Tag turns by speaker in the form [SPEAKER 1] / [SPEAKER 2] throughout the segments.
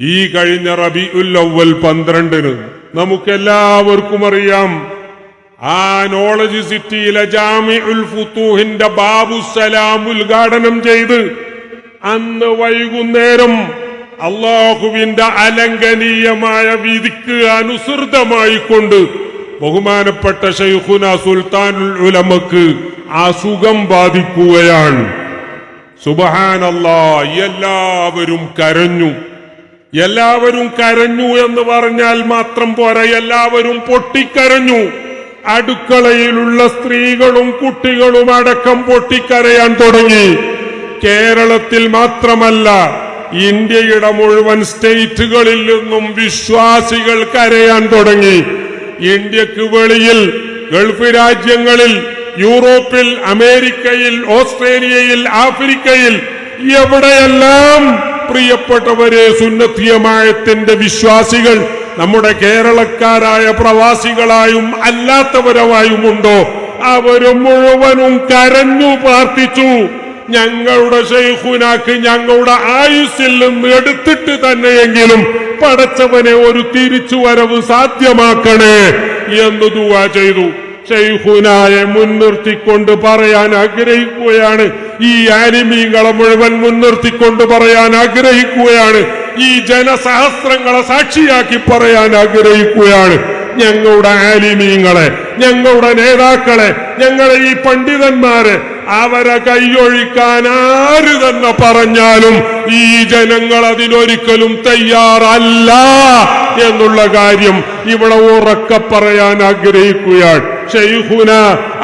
[SPEAKER 1] ഈ കഴിഞ്ഞ റബി ഉല്ലവൽ പന്ത്രണ്ടിന് നമുക്കെല്ലാവർക്കും അറിയാം. ആ നോളജ് സിറ്റിയിലെ ജാമി ഉൽ ഫുത്തൂഹിന്റെ ബാബുസലാം ഉദ്ഘാടനം ചെയ്ത് അന്ന് വൈകുന്നേരം അള്ളാഹുവിന്റെ അലംഘനീയമായ വിധിക്ക് അനുസൃതമായി കൊണ്ട് ബഹുമാനപ്പെട്ട ഷെയ്ഖുന സുൽത്താനുൽ ഉലമക്ക് അസുഖം ബാധിക്കുകയാണ്. സുബഹാനല്ലാ എല്ലാവരും കരഞ്ഞു. എല്ലാവരും കരഞ്ഞു എന്ന് പറഞ്ഞാൽ മാത്രം പോരാ. എല്ലാവരും പൊട്ടിക്കരഞ്ഞു. അടുക്കളയിലുള്ള സ്ത്രീകളും കുട്ടികളും അടക്കം പൊട്ടിക്കരയാൻ തുടങ്ങി. കേരളത്തിൽ മാത്രമല്ല ഇന്ത്യയുടെ മുഴുവൻ സ്റ്റേറ്റുകളിൽ നിന്നും വിശ്വാസികൾ കരയാൻ തുടങ്ങി. ഇന്ത്യയ്ക്ക് വെളിയിൽ ഗൾഫ് രാജ്യങ്ങളിൽ യൂറോപ്പിൽ അമേരിക്കയിൽ ഓസ്ട്രേലിയയിൽ ആഫ്രിക്കയിൽ എവിടെയെല്ലാം പ്രിയപ്പെട്ടവരെ സുന്നത്തിയമായത്തിന്റെ വിശ്വാസികൾ നമ്മുടെ കേരളക്കാരായ പ്രവാസികളായും അല്ലാത്തവരുമായും ഉണ്ടോ? അവർ മുഴുവനും കരഞ്ഞു പ്രാർത്ഥിച്ചു. ഞങ്ങളുടെ ഷെയ്ഖുനാക്ക് ഞങ്ങളുടെ ആയുസ്സിൽ നിന്ന് എടുത്തിട്ട് തന്നെയെങ്കിലും പടച്ചവനെ ഒരു തിരിച്ചുവരവ് സാധ്യമാക്കണേ എന്ന് ദുവാ ചെയ്തു. ഷെയ്ഖുനായെ മുൻനിർത്തിക്കൊണ്ട് പറയാൻ ആഗ്രഹിക്കുകയാണ്. ഈ ആനിമീങ്ങളെ മുഴുവൻ മുൻനിർത്തിക്കൊണ്ട് പറയാൻ ആഗ്രഹിക്കുകയാണ്. ഈ ജനസഹസ്രങ്ങളെ സാക്ഷിയാക്കി പറയാൻ ആഗ്രഹിക്കുകയാണ്. ഞങ്ങളുടെ ആലിമീങ്ങളെ ഞങ്ങളുടെ നേതാക്കളെ ഞങ്ങളെ ഈ പണ്ഡിതന്മാരെ അവരെ കൈയൊഴിക്കാൻ ആര് തന്നെ പറഞ്ഞാലും ഈ ജനങ്ങൾ അതിനൊരിക്കലും തയ്യാറല്ല എന്നുള്ള കാര്യം ഇവിടെ ഉറക്കെ പറയാൻ ആഗ്രഹിക്കുകയാണ്. ഷെയ്ഖുന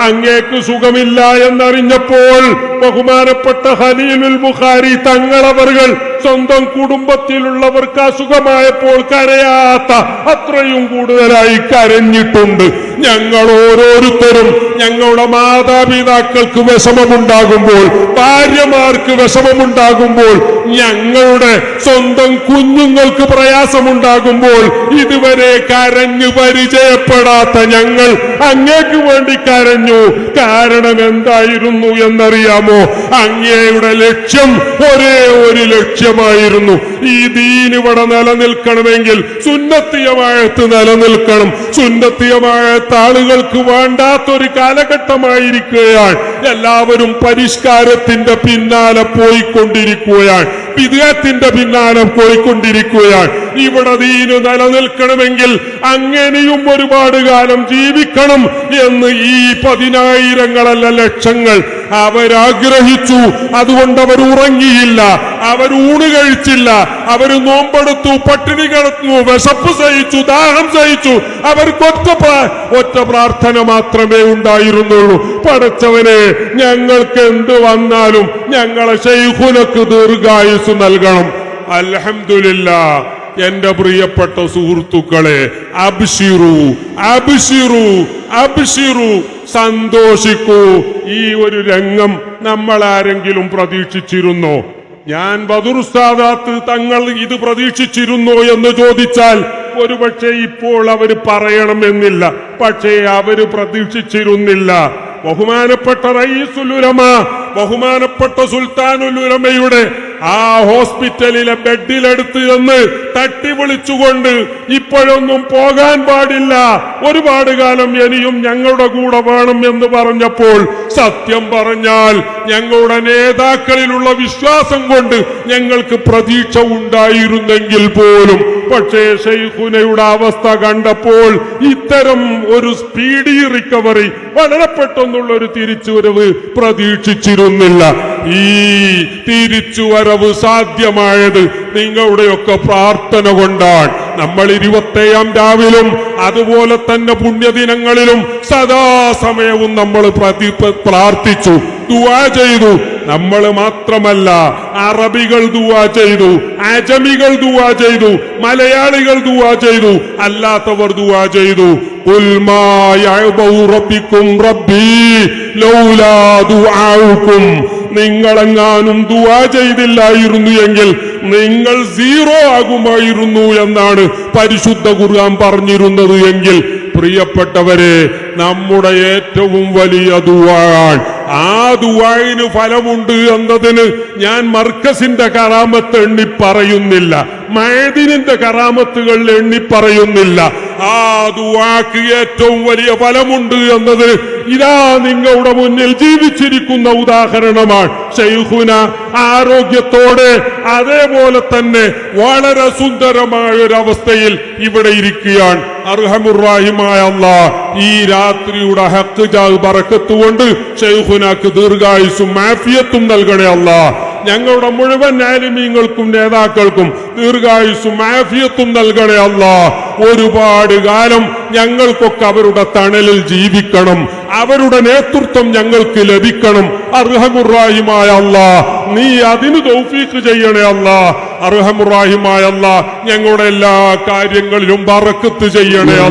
[SPEAKER 1] അങ്ങേക്ക് സുഖമില്ല എന്നറിഞ്ഞപ്പോൾ ബഹുമാനപ്പെട്ട ഹലീലുൽ ബുഖാരി തങ്ങളവറുകൾ സ്വന്തം കുടുംബത്തിലുള്ളവർക്ക് അസുഖമായപ്പോൾ കരയാത്ത അത്രയും കൂടുതലായി കരഞ്ഞിട്ടുണ്ട്. ഞങ്ങൾ ഓരോരുത്തരും ഞങ്ങളുടെ മാതാപിതാക്കൾക്ക് വിഷമമുണ്ടാകുമ്പോൾ ഭാര്യമാർക്ക് വിഷമമുണ്ടാകുമ്പോൾ ഞങ്ങളുടെ സ്വന്തം കുഞ്ഞുങ്ങൾക്ക് പ്രയാസമുണ്ടാകുമ്പോൾ ഇതുവരെ കരഞ്ഞു പരിചയപ്പെടാത്ത ഞങ്ങൾ അങ്ങേക്ക് വേണ്ടി കരഞ്ഞു. കാരണം എന്തായിരുന്നു എന്നറിയാമോ? അങ്ങയുടെ ലക്ഷ്യം ഒരേ ഒരു ലക്ഷ്യമായിരുന്നു. ഈ ദീൻ ഇവിടെ നിലനിൽക്കണമെങ്കിൽ സുന്നത്തിയമായത്ത് നിലനിൽക്കണം. സുന്നത്തിയമായത്ത് ആളുകൾക്ക് വേണ്ടാത്തൊരു കാലഘട്ടമായിരിക്കുകയാണ്. എല്ലാവരും പരിഷ്കാരത്തിന്റെ പിന്നാലെ പോയിക്കൊണ്ടിരിക്കുകയാണ്. വിദേഹത്തിന്റെ പിന്നാലെ പോയിക്കൊണ്ടിരിക്കുകയാണ്. ഇവിടെ ദീന് നിലനിൽക്കണമെങ്കിൽ അങ്ങനെയും ഒരുപാട് കാലം ജീവിക്കണം എന്ന് ഈ പതിനായിരങ്ങളല്ല ലക്ഷങ്ങൾ അവരാഗ്രഹിച്ചു. അതുകൊണ്ട് അവർ ഉറങ്ങിയില്ല. അവർ ഊണ് കഴിച്ചില്ല. അവർ നോമ്പെടുത്തു പട്ടിണി കിടന്നു വിശപ്പ് സഹിച്ചു ദാഹം സഹിച്ചു. അവർക്ക് ഒറ്റ ഒറ്റ പ്രാർത്ഥന മാത്രമേ ഉണ്ടായിരുന്നുള്ളൂ. പടച്ചവനെ ഞങ്ങൾക്ക് എന്ത് വന്നാലും ഞങ്ങളെ ശൈഖുനക്ക് ദീർഘായുസ് നൽകണം. അലഹമില്ല എന്റെ പ്രിയപ്പെട്ട സുഹൃത്തുക്കളെ അബ്ഷിറു അബ്ഷിറു അബ്ഷിറു സന്തോഷിക്കൂ. ഈ ഒരു രംഗം നമ്മൾ ആരെങ്കിലും പ്രതീക്ഷിച്ചിരുന്നോ? ഞാൻ ബദുർസാദാത്ത് തങ്ങൾ ഇത് പ്രതീക്ഷിച്ചിരുന്നോ എന്ന് ചോദിച്ചാൽ ഒരുപക്ഷെ ഇപ്പോൾ അവർ പറയണമെന്നില്ല. പക്ഷേ അവർ പ്രതീക്ഷിച്ചിരുന്നില്ല. ബഹുമാനപ്പെട്ട റയീസുലുരമ ബഹുമാനപ്പെട്ട സുൽത്താനുലുലമയുടെ ആ ഹോസ്പിറ്റലിലെ ബെഡിലെടുത്ത് എന്ന് തട്ടി വിളിച്ചുകൊണ്ട് ഇപ്പോഴൊന്നും പോകാൻ പാടില്ല. ഒരുപാട് കാലം ഇനിയും ഞങ്ങളുടെ കൂടെ വേണം എന്ന് പറഞ്ഞപ്പോൾ സത്യം പറഞ്ഞാൽ ഞങ്ങളുടെ നേതാക്കളിലുള്ള വിശ്വാസം കൊണ്ട് ഞങ്ങൾക്ക് പ്രതീക്ഷ ഉണ്ടായിരുന്നെങ്കിൽ പോലും പക്ഷേ ഷെയ്ഖുനയുടെ അവസ്ഥ കണ്ടപ്പോൾ ഇത്തരം ഒരു സ്പീഡി റിക്കവറി വളരെ പെട്ടെന്നുള്ള ഒരു തിരിച്ചുവരവ് പ്രതീക്ഷിച്ചിരുന്നില്ല. ഈ തിരിച്ചുവരവ് സാധ്യമായത് നിങ്ങളുടെയൊക്കെ പ്രാർത്ഥന കൊണ്ടാണ്. നമ്മൾ ഇരുപത്തേഴാം രാവിലും അതുപോലെ തന്നെ പുണ്യദിനങ്ങളിലും സദാസമയവും നമ്മൾ പ്രാർത്ഥിച്ചു ദുവാ ചെയ്തു. നമ്മൾ മാത്രമല്ല അറബികൾ ദുവാ ചെയ്തു അജമികൾ ദുവാ ചെയ്തു മലയാളികൾ ദുവാ ചെയ്തു അല്ലാത്തവർ ദുവാ ചെയ്തു. നിങ്ങളെങ്ങാനും ദുവാ ചെയ്തില്ലായിരുന്നു എങ്കിൽ നിങ്ങൾ സീറോ ആകുമായിരുന്നു എന്നാണ് പരിശുദ്ധ ഖുർആൻ പറഞ്ഞിരുന്നത് എങ്കിൽ പ്രിയപ്പെട്ടവരെ നമ്മുടെ ഏറ്റവും വലിയ ദുവാൻ ആ ദുവായിന് ഫലമുണ്ട് എന്നതിന് ഞാൻ മർക്കസിന്റെ കറാമത്ത് എണ്ണി പറയുന്നില്ല മഴദിനിന്റെ കറാമത്തുകൾ എണ്ണി പറയുന്നില്ല ആ ദുവാക്ക് ഏറ്റവും വലിയ ഫലമുണ്ട് എന്നതിന് ഇതാ നിങ്ങളുടെ മുന്നിൽ ജീവിച്ചിരിക്കുന്ന ഉദാഹരണമാണ്. ഷെയ്ഖുന ആരോഗ്യത്തോടെ അതേപോലെ തന്നെ വളരെ സുന്ദരമായ ഒരു അവസ്ഥയിൽ ഇവിടെ ഇരിക്കുകയാണ്. അർഹമുറാഹിമായ അല്ലാ ഈ രാത്രിയുടെ ഹക്ക് ജാൽ പറക്കത്തുകൊണ്ട് ഷെയ്ഖുനാക്ക് ദീർഘായുസും മാഫിയത്തും നൽകണേ അല്ല ഞങ്ങളുടെ മുഴുവൻ ആലിമീങ്ങൾക്കും നേതാക്കൾക്കും ദീർഘായുസും മാഫിയത്തും നൽകണേ അല്ല ഒരുപാട് കാലം ഞങ്ങൾക്കൊക്കെ അവരുടെ തണലിൽ ജീവിക്കണം. അവരുടെ നേതൃത്വം ഞങ്ങൾക്ക് ലഭിക്കണം. അർഹമുറാഹിമായ അല്ല നീ അതിന് തൗഫീക്ക് ചെയ്യണേ അല്ല അർഹമുറാഹിമായ അല്ല ഞങ്ങളുടെ എല്ലാ കാര്യങ്ങളിലും പറക്കത്ത് ചെയ്യണേ അല്ല